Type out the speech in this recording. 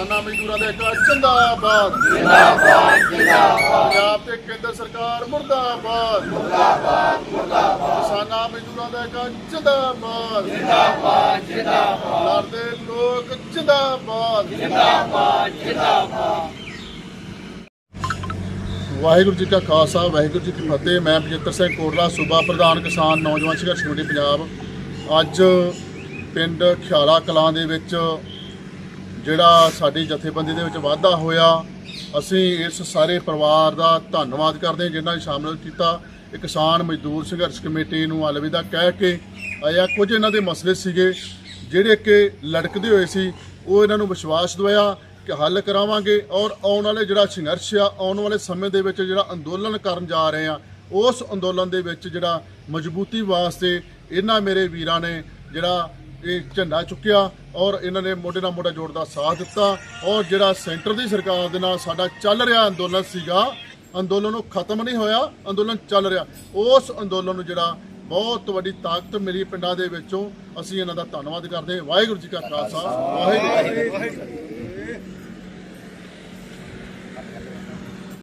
ਜਿੰਦਾਬਾਦ। ਜਿੰਦਾਬਾਦ ਜਿੰਦਾਬਾਦ। ਪੰਜਾਬ ਤੇ ਕੇਂਦਰ ਸਰਕਾਰ ਮੁਰਦਾਬਾਦ। ਮੁਰਦਾਬਾਦ ਮੁਰਦਾਬਾਦ। ਕਿਸਾਨਾਂ ਮਜ਼ਦੂਰਾਂ ਦਾ ਇੱਕ ਜਿੰਦਾਬਾਦ। ਜਿੰਦਾਬਾਦ ਜਿੰਦਾਬਾਦ। ਲੜਦੇ ਲੋਕ ਜਿੰਦਾਬਾਦ। ਵਾਹਿਗੁਰੂ ਜੀ ਕਾ ਖਾਲਸਾ ਵਾਹਿਗੁਰੂ ਜੀ ਕੀ ਫਤਿਹ। ਮੈਂ ਬਜਿੱਤਰ ਸਿੰਘ ਕੋਟਲਾ ਸੂਬਾ ਪ੍ਰਧਾਨ ਕਿਸਾਨ ਨੌਜਵਾਨ ਸੰਘਰਸ਼ ਕਮੇਟੀ ਪੰਜਾਬ। ਅੱਜ ਪਿੰਡ ਖਿਆਲਾ ਕਲਾਂ ਦੇ ਵਿੱਚ ਜਿਹੜਾ ਸਾਡੀ ਜਥੇਬੰਦੀ ਦੇ ਵਿੱਚ ਵਾਧਾ ਹੋਇਆ, ਅਸੀਂ ਇਸ ਸਾਰੇ ਪਰਿਵਾਰ ਦਾ ਧੰਨਵਾਦ ਕਰਦੇ ਹਾਂ ਜਿਨ੍ਹਾਂ ਨੇ ਸ਼ਾਮਲ ਕੀਤਾ। ਕਿਸਾਨ ਮਜ਼ਦੂਰ ਸੰਘਰਸ਼ ਕਮੇਟੀ ਨੂੰ ਅਲਵਿਦਾ ਕਹਿ ਕੇ ਆਇਆ। ਕੁਝ ਇਹਨਾਂ ਦੇ ਮਸਲੇ ਸੀਗੇ, ਜਿਹੜੇ ਕਿ ਲੜਕਦੇ ਹੋਏ ਸੀ, ਉਹ ਇਹਨਾਂ ਨੂੰ ਵਿਸ਼ਵਾਸ ਦਵਾਇਆ ਕਿ ਹੱਲ ਕਰਾਵਾਂਗੇ ਔਰ ਆਉਣ ਵਾਲੇ ਜਿਹੜਾ ਸੰਘਰਸ਼ ਆ, ਆਉਣ ਵਾਲੇ ਸਮੇਂ ਦੇ ਵਿੱਚ ਜਿਹੜਾ ਅੰਦੋਲਨ ਕਰਨ ਜਾ ਰਹੇ ਆ ਉਸ ਅੰਦੋਲਨ ਦੇ ਵਿੱਚ ਜਿਹੜਾ ਮਜ਼ਬੂਤੀ ਵਾਸਤੇ ਇਹਨਾਂ ਮੇਰੇ ਵੀਰਾਂ ਨੇ ਜਿਹੜਾ ਇਹ ਝੰਡਾ ਚੁੱਕਿਆ ਔਰ ਇਹਨਾਂ ਨੇ ਮੋਢੇ ਨਾਲ ਮੋਢਾ ਜੋੜ ਦਾ ਸਾਥ ਦਿੱਤਾ ਔਰ ਜਿਹੜਾ ਸੈਂਟਰ ਦੀ ਸਰਕਾਰ ਦੇ ਨਾਲ ਸਾਡਾ ਚੱਲ ਰਿਹਾ ਅੰਦੋਲਨ ਸੀਗਾ, ਅੰਦੋਲਨ ਉਹ ਖਤਮ ਨਹੀਂ ਹੋਇਆ, ਅੰਦੋਲਨ ਚੱਲ ਰਿਹਾ। ਉਸ ਅੰਦੋਲਨ ਨੂੰ ਜਿਹੜਾ ਬਹੁਤ ਵੱਡੀ ਤਾਕਤ ਮਿਲੀ ਪਿੰਡਾਂ ਦੇ ਵਿੱਚੋਂ, ਅਸੀਂ ਇਹਨਾਂ ਦਾ ਧੰਨਵਾਦ ਕਰਦੇ ਹਾਂ। ਵਾਹਿਗੁਰੂ ਜੀ ਕਾ ਖਾਲਸਾ, ਵਾਹਿਗੁਰੂ ਜੀ ਕੀ